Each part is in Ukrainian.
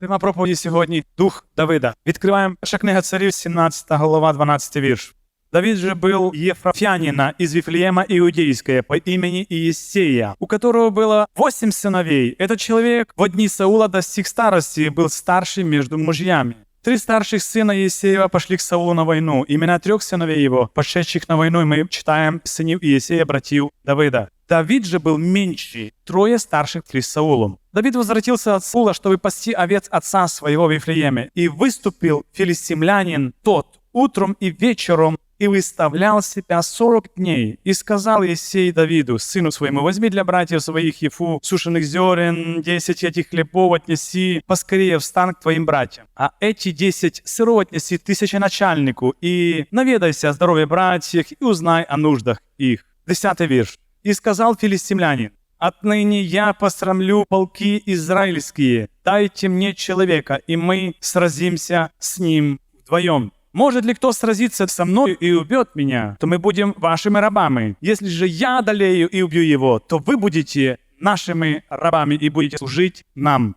Тема проповіді сьогодні Дух Давида. Відкриваємо перша книга царів, 17 голова, 12 вірш. Давид же был ефрафянина из Вифлеема Иудейская по имени Иессея, у которого было восемь сыновей. Этот человек в дни Саула достиг старости и был старший между мужьями. Три старших сына Иесеева пошли к Саулу на войну. Имена трех сыновей его, пошедших на войну, мы читаем сынів Иесея, братьев Давида. Давид же был меньший, трое старших при Саулом. Давид возвратился от Саула, чтобы пасти овец отца своего в Вифлееме. И выступил филистимлянин тот утром и вечером и выставлял себя сорок дней. И сказал Есей Давиду, сыну своему, возьми для братьев своих ефу, сушеных зерен, десять этих хлебов отнеси, поскорее встань к твоим братьям. А эти десять сыров отнеси тысяченачальнику, и наведайся о здоровье братьев, и узнай о нуждах их. Десятый вирш. И сказал филистимлянин, Отныне я посрамлю полки израильские. Дайте мне человека, и мы сразимся с ним вдвоем. Может ли кто сразиться со мной и убьет меня, то мы будем вашими рабами. Если же я одолею и убью его, то вы будете нашими рабами і будете служити нам.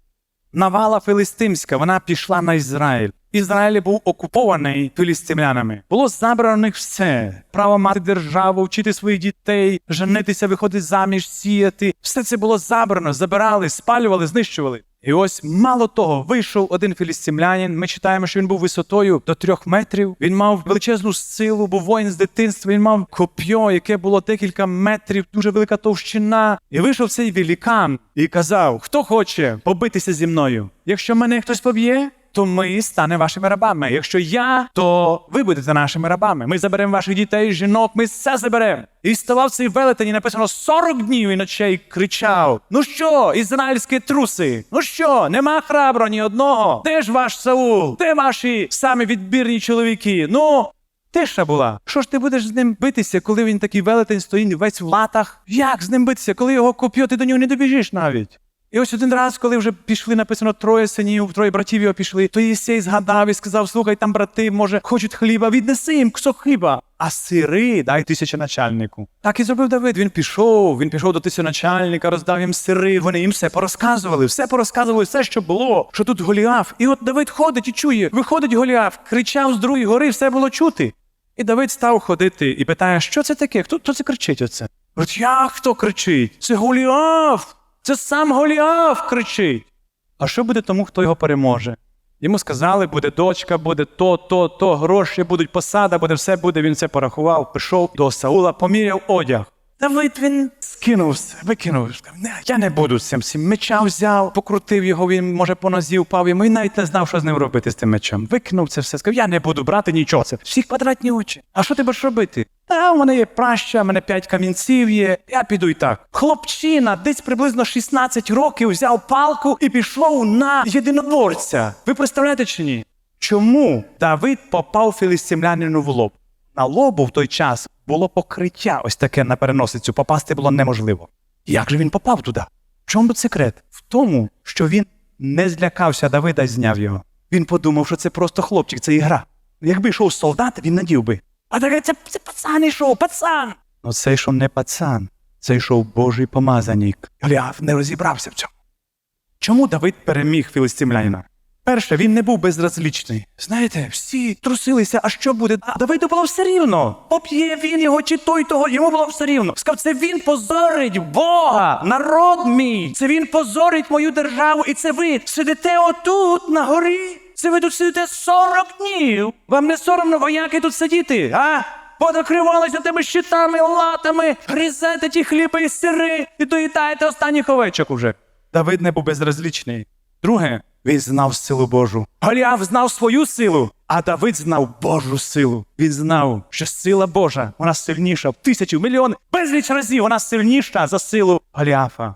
Навала филистимська, вона пішла на Ізраїль. Ізраїль був окупований філістимлянами. Було забрано них все: право мати державу, вчити своїх дітей, женитися, виходити заміж, сіяти. Все це було забрано, забирали, спалювали, знищували. І ось мало того, вийшов один філістимлянин. Ми читаємо, що він був висотою до трьох метрів. Він мав величезну силу, був воїн з дитинства. Він мав коп'йо, яке було декілька метрів, дуже велика товщина. І вийшов цей великан і казав: Хто хоче побитися зі мною? Якщо мене хтось поб'є, то ми станемо вашими рабами. Якщо я, то ви будете нашими рабами. Ми заберемо ваших дітей, жінок, ми все заберемо. І ставав цей велетень, і написано 40 днів і ночей кричав: Ну що, ізраїльські труси? Ну що, нема храбро ні одного? Де ж ваш Саул? Де ваші самі відбірні чоловіки? Ну. Тиша була. Що ж ти будеш з ним битися, коли він такий велетень стоїть весь в латах? Як з ним битися, коли його коп'є, ти до нього не добіжиш навіть? І ось один раз, коли вже пішли, написано троє синів, троє братів його пішли, то Єсей згадав і сказав: слухай, там брати, може, хочуть хліба, віднеси їм кусок хліба. А сири дай тисяченачальнику. Так і зробив Давид. Він пішов, він пішов до тисяченачальника, роздав їм сири. Вони їм все порозказували, все порозказували, все, що було, що тут Голіаф. І от Давид ходить і чує, виходить Голіаф, кричав з другої гори, все було чути. І Давид став ходити і питає, що це таке? Хто, хто це кричить оце? Говорить, як хто кричить? Це Голіаф! Це сам Голіаф кричить. А що буде тому, хто його переможе? Йому сказали, буде дочка, буде то, то, то, гроші будуть, посада, буде все буде. Він все порахував, прийшов до Саула, поміряв одяг. Давид він скинувся, викинув. Не, я не буду з цим. всім. Меча взяв, покрутив його, він, може, по нозі впав йому. Він навіть не знав, що з ним робити з тим мечем. Викинув це все. Сказав, я не буду брати нічого. Це всі квадратні очі. А що ти будеш робити? Та у мене є праща, у мене п'ять камінців є. Я піду і так. Хлопчина, десь приблизно 16 років, взяв палку і пішов на єдиноборця. Ви представляєте чи ні? Чому Давид попав філістимлянину в лоб? На лобу в той час було покриття ось таке на переносицю, попасти було неможливо. Як же він попав туди? В чому тут секрет? В тому, що він не злякався Давида і зняв його. Він подумав, що це просто хлопчик, це ігра. Якби йшов солдат, він надів би. А таке це, це пацан йшов, пацан. Ну це йшов не пацан, це йшов Божий помазанік. Голіаф не розібрався в цьому. Чому Давид переміг філістимлянина? Перше, він не був безразлічний. Знаєте, всі трусилися, а що буде? А Давиду було все рівно. Поп'є він його чи той того, йому було все рівно. Сказав, це він позорить Бога, народ мій. Це він позорить мою державу, і це ви сидите отут на горі. Це ви тут сидите 40 днів. Вам не соромно вояки тут сидіти, а? Понакривалися тими щитами, латами, грізете ті хліби і сири і доїдаєте останніх овечок уже. Давид не був безразлічний. Друге, він знав силу Божу. Голіаф знав свою силу, а Давид знав Божу силу. Він знав, що сила Божа вона сильніша в тисячу, мільйон, безліч разів вона сильніша за силу Голіафа.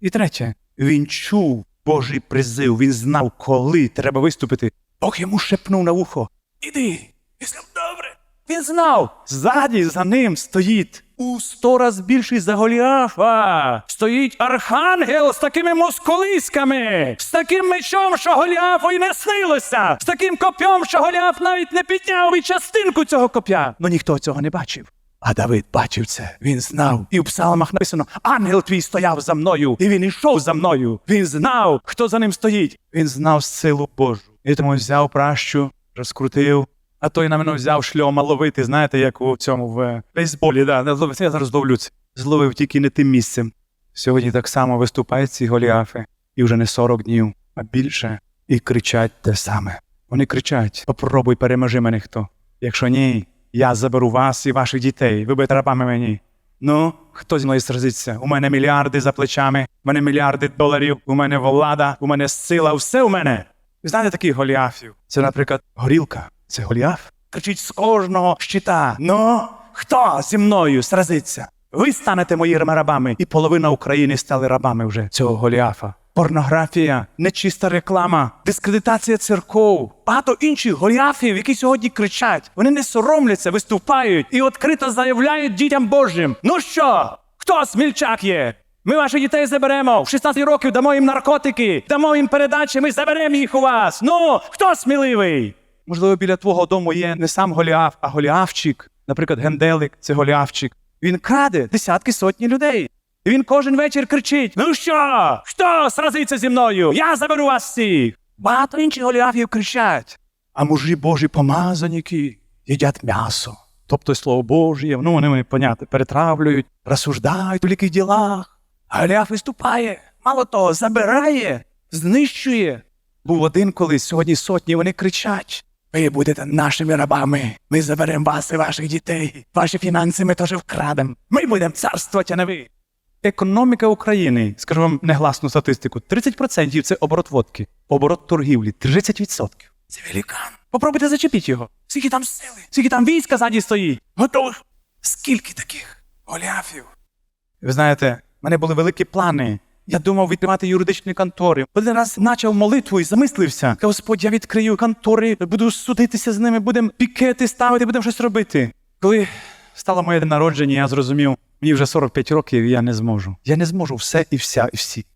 І третє, він чув Божий призив, він знав, коли треба виступити. Бог йому шепнув на вухо. Іди. І сказав, добре. Він знав, ззаді за ним стоїть у сто раз більший за Голіафа. Стоїть архангел з такими мускулиськами, з таким мечом, що Голіафу й не снилося, з таким коп'ям, що Голіаф навіть не підняв і частинку цього коп'я. Ну ніхто цього не бачив. А Давид бачив це, він знав. І в псалмах написано: Ангел твій стояв за мною, і він ішов за мною. Він знав, хто за ним стоїть. Він знав силу Божу. І тому взяв пращу, розкрутив, а той на мене взяв шльома ловити, знаєте, як у цьому в бейсболі. Да, я зараз ловлю. Зловив тільки не тим місцем. Сьогодні так само виступають ці голіафи, і вже не 40 днів, а більше, і кричать те саме. Вони кричать: попробуй переможи мене хто. Якщо ні, я заберу вас і ваших дітей, ви будете рабами мені. Ну, хто зі мною сразиться? У мене мільярди за плечами, у мене мільярди доларів, у мене влада, у мене сила, все у мене. Ви знаєте таких голіафів? Це, наприклад, горілка. Це голіаф. Кричить з кожного щита. Ну, хто зі мною сразиться? Ви станете моїми рабами, і половина України стали рабами вже цього голіафа. Порнографія, нечиста реклама, дискредитація церков, багато інших голіафів, які сьогодні кричать. Вони не соромляться, виступають і відкрито заявляють дітям Божим. Ну що? Хто смільчак є? Ми ваших дітей заберемо. В 16 років дамо їм наркотики, дамо їм передачі, ми заберемо їх у вас. Ну, хто сміливий? Можливо, біля твого дому є не сам Голіаф, а Голіафчик. Наприклад, Генделик це Голіафчик. Він краде десятки сотні людей. І він кожен вечір кричить: Ну що? Хто сразиться зі мною? Я заберу вас всіх. Багато інших Голіафів кричать. А мужі Божі помазаніки їдять м'ясо. Тобто слово Божє, ну вони вони, понятно, перетравлюють, розсуждають у великих ділах. А Голіаф виступає, мало того, забирає, знищує. Був один колись, сьогодні сотні, вони кричать. Ви будете нашими рабами. Ми заберемо вас і ваших дітей. Ваші фінанси ми теж вкрадемо. Ми будемо царствувати, а не ви. Економіка України, скажу вам негласну статистику, 30% це оборот водки, оборот торгівлі 30%. Це великан. Попробуйте зачепіть його. Скільки там сили, скільки там війська ззаді стоїть. Готових. Скільки таких голіафів? Ви знаєте, в мене були великі плани. Я думав відкривати юридичні контори. Один раз почав молитву і замислився. Господь, я відкрию контори, буду судитися з ними, будемо пікети ставити, будемо щось робити. Коли стало моє народження, я зрозумів, мені вже 45 років, і я не зможу. Я не зможу все і вся, і всі.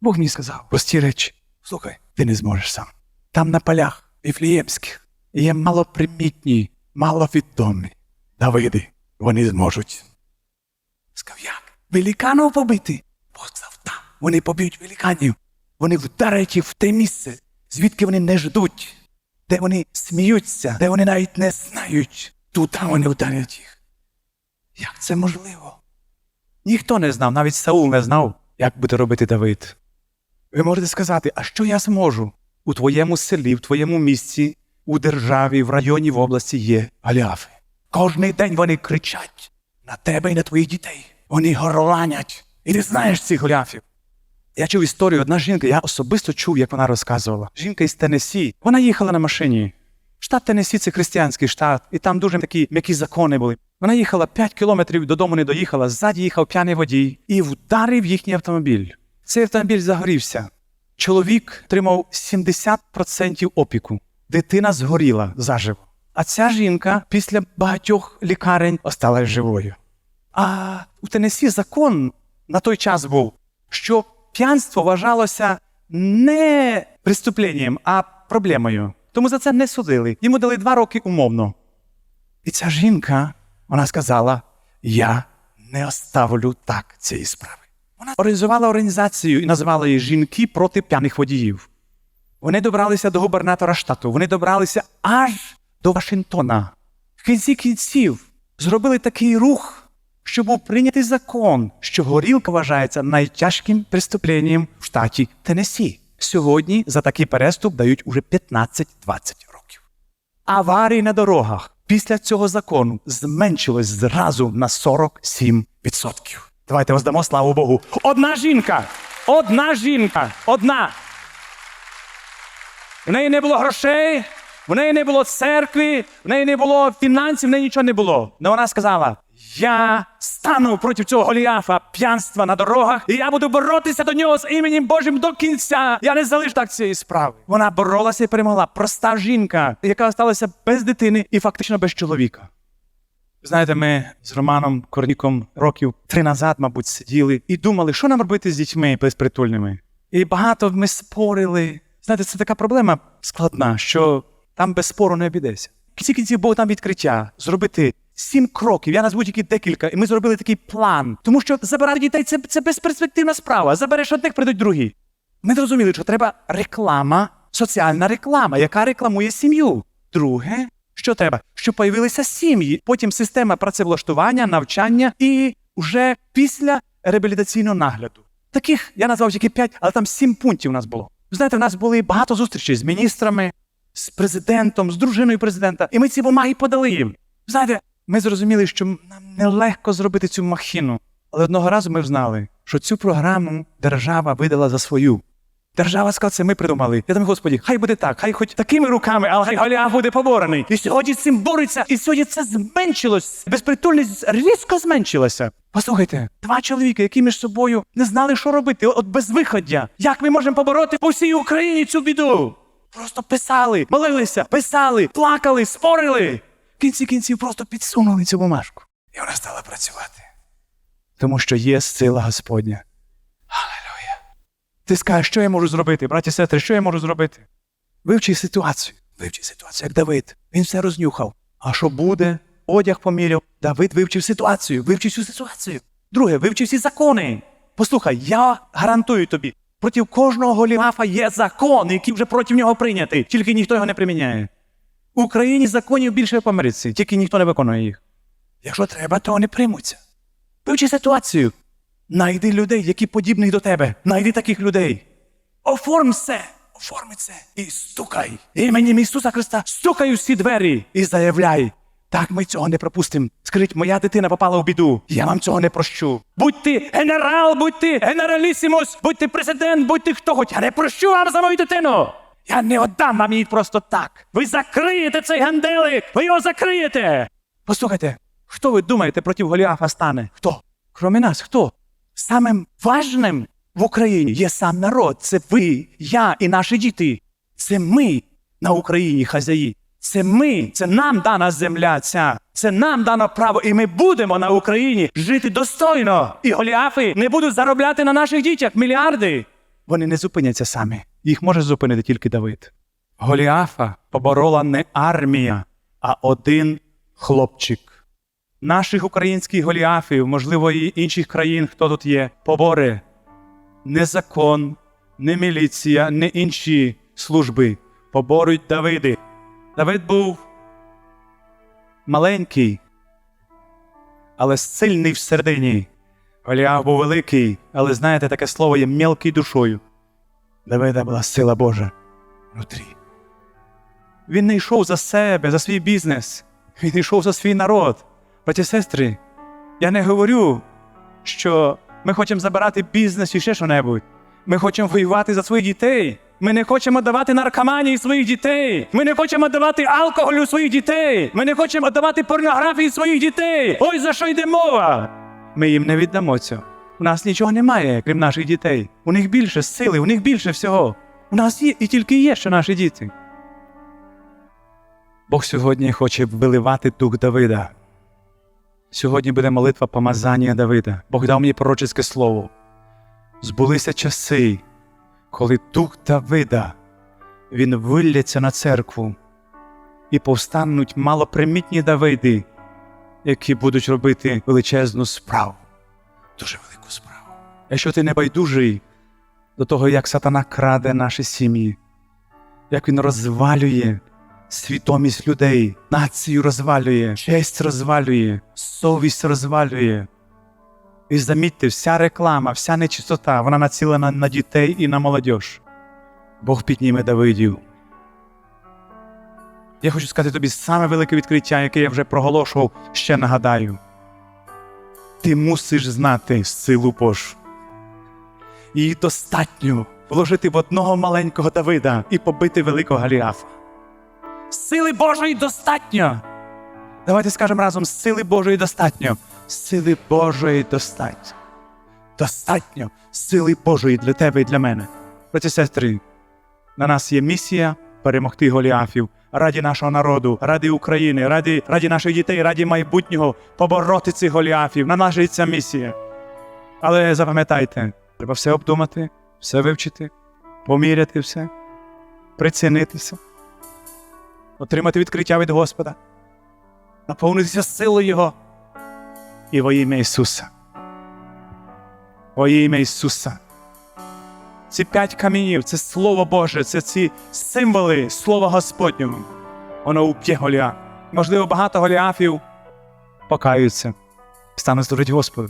Бог мені сказав, прості речі. Слухай, ти не зможеш сам. Там на полях віфліємських є малопримітні, маловідомі Давиди. Вони зможуть. Сказав, як? Великанов побити? Бог сказав. Вони поб'ють великанів. Вони вдарять їх в те місце, звідки вони не ждуть, де вони сміються, де вони навіть не знають. Тут вони вдарять їх. Як це можливо? Ніхто не знав, навіть Саул не знав, як буде робити Давид. Ви можете сказати, а що я зможу? У твоєму селі, в твоєму місці, у державі, в районі, в області є Голіафи. Кожний день вони кричать на тебе і на твоїх дітей. Вони горланять. І ти знаєш цих Голіафів. Я чув історію, одна жінка, я особисто чув, як вона розказувала. Жінка із Теннессі. Вона їхала на машині. Штат Теннессі – це християнський штат, і там дуже такі м'які закони були. Вона їхала 5 кілометрів додому не доїхала, ззаді їхав п'яний водій і вдарив їхній автомобіль. Цей автомобіль загорівся. Чоловік отримав 70% опіку. Дитина згоріла заживо. А ця жінка після багатьох лікарень осталась живою. А у Теннессі закон на той час був, що п'янство вважалося не преступленням, а проблемою. Тому за це не судили. Йому дали два роки умовно. І ця жінка, вона сказала: Я не оставлю так цієї справи. Вона організувала організацію і називала її Жінки проти п'яних водіїв. Вони добралися до губернатора штату, вони добралися аж до Вашингтона. В кінці кінців зробили такий рух, що був прийнятий закон, що горілка вважається найтяжким преступленням в штаті Теннессі. Сьогодні за такий переступ дають уже 15-20 років. Аварії на дорогах після цього закону зменшилось зразу на 47%. Давайте воздамо славу Богу. Одна жінка! Одна жінка! Одна! В неї не було грошей, в неї не було церкви, в неї не було фінансів, в неї нічого не було. Але вона сказала: Я стану проти цього Голіафа п'янства на дорогах, і я буду боротися до нього з іменем Божим до кінця. Я не залишу так цієї справи. Вона боролася і перемогла. Проста жінка, яка залишилася без дитини і фактично без чоловіка. Знаєте, ми з Романом Корніком років три назад, мабуть, сиділи і думали, що нам робити з дітьми безпритульними. І багато ми спорили. Знаєте, це така проблема складна, що там без спору не обійдеться. В кінці кінців Бог там відкриття зробити Сім кроків. Я назву тільки декілька, і ми зробили такий план. Тому що забирати дітей це, це безперспективна справа. Забереш одних, прийдуть другі. Ми зрозуміли, що треба реклама, соціальна реклама, яка рекламує сім'ю. Друге, що треба? Щоб появилися сім'ї, потім система працевлаштування, навчання і вже після реабілітаційного нагляду. Таких я назвав тільки п'ять, але там сім пунктів у нас було. Знаєте, в нас були багато зустрічей з міністрами, з президентом, з дружиною президента, і ми ці бумаги подали їм. Знаєте, ми зрозуміли, що нам нелегко зробити цю махіну. Але одного разу ми знали, що цю програму держава видала за свою. Держава сказала, це ми придумали. Я думаю, Господі, хай буде так, хай хоч такими руками, але хай Голіаф буде поборений. І сьогодні з цим бореться, і сьогодні це зменшилось. Безпритульність різко зменшилася. Послухайте, два чоловіки, які між собою не знали, що робити, от безвиходя. Як ми можемо побороти по всій Україні цю біду? Просто писали, молилися, писали, плакали, спорили. Кінці кінців просто підсунули цю бумажку. І вона стала працювати. Тому що є сила Господня. Алелуя. Ти скажеш, що я можу зробити, браті сестри, що я можу зробити? Вивчи ситуацію. Вивчи ситуацію, як Давид. Він все рознюхав. А що буде? Одяг поміряв. Давид вивчив ситуацію, вивчив всю ситуацію. Друге, вивчив всі закони. Послухай, я гарантую тобі, проти кожного голіафа є закон, який вже проти нього прийнятий, тільки ніхто його не приміняє. В Україні законів більше по Америці, тільки ніхто не виконує їх. Якщо треба, то вони приймуться. Вивчи ситуацію. Найди людей, які подібні до тебе. Найди таких людей. Оформ все. Оформи це. І стукай. Іменем Ісуса Христа стукай у всі двері і заявляй. Так ми цього не пропустимо. Скажіть, моя дитина попала в біду. Я вам цього не прощу. Будь ти генерал, будь ти генералісімус, будь ти президент, будь ти хто хоч. Я не прощу вам за мою дитину. Я не отдам вам її просто так. Ви закриєте цей ганделик! Ви його закриєте! Послухайте, хто ви думаєте проти Голіафа стане? Хто? Кроме нас, хто? Самим важним в Україні є сам народ. Це ви, я і наші діти. Це ми на Україні хазяї. Це ми, це нам дана земля ця. Це нам дано право, і ми будемо на Україні жити достойно. І Голіафи не будуть заробляти на наших дітях мільярди. Вони не зупиняться самі. Їх може зупинити тільки Давид. Голіафа поборола не армія, а один хлопчик. Наших українських голіафів, можливо, і інших країн, хто тут є, побори. Не закон, не міліція, не інші служби поборуть Давиди. Давид був маленький, але сильний всередині. Голіаф був великий, але знаєте, таке слово є мелкий душою. Давида була сила Божа внутрі. Він не йшов за себе, за свій бізнес. Він йшов за свій народ. Браті сестри, я не говорю, що ми хочемо забирати бізнес і ще що-небудь. Ми хочемо воювати за своїх дітей. Ми не хочемо давати наркоманії своїх дітей. Ми не хочемо давати алкоголю своїх дітей. Ми не хочемо давати порнографії своїх дітей. Ой, за що йде мова? Ми їм не віддамо цього. У нас нічого немає, крім наших дітей. У них більше сили, у них більше всього. У нас є і тільки є ще наші діти. Бог сьогодні хоче виливати дух Давида. Сьогодні буде молитва помазання Давида. Бог дав мені пророчеське слово. Збулися часи, коли дух Давида він вилляться на церкву, і повстануть малопримітні Давиди, які будуть робити величезну справу, дуже велику справу. Якщо ти не байдужий до того, як сатана краде наші сім'ї, як він розвалює свідомість людей, націю розвалює, честь розвалює, совість розвалює. І замітьте, вся реклама, вся нечистота, вона націлена на дітей і на молодь. Бог підніме Давидів. Я хочу сказати тобі саме велике відкриття, яке я вже проголошував, ще нагадаю. Ти мусиш знати силу Божу. Її достатньо вложити в одного маленького Давида і побити великого Галіафа. Сили Божої достатньо. Давайте скажемо разом: сили Божої достатньо. Сили Божої достатньо. Достатньо сили Божої для тебе і для мене. Браті сестри, на нас є місія перемогти Голіафів раді нашого народу, ради України, раді, раді наших дітей, раді майбутнього побороти цих Голіафів. На нас же ця місія. Але запам'ятайте, треба все обдумати, все вивчити, поміряти все, прицінитися отримати відкриття від Господа. наповнитися силою Його. І во ім'я Ісуса. Во ім'я Ісуса. Ці п'ять камінів це Слово Боже, це ці символи Слова Господнього. Воно уб'є Голіаф. Можливо, багато Голіафів покаються, стануть служити Господу.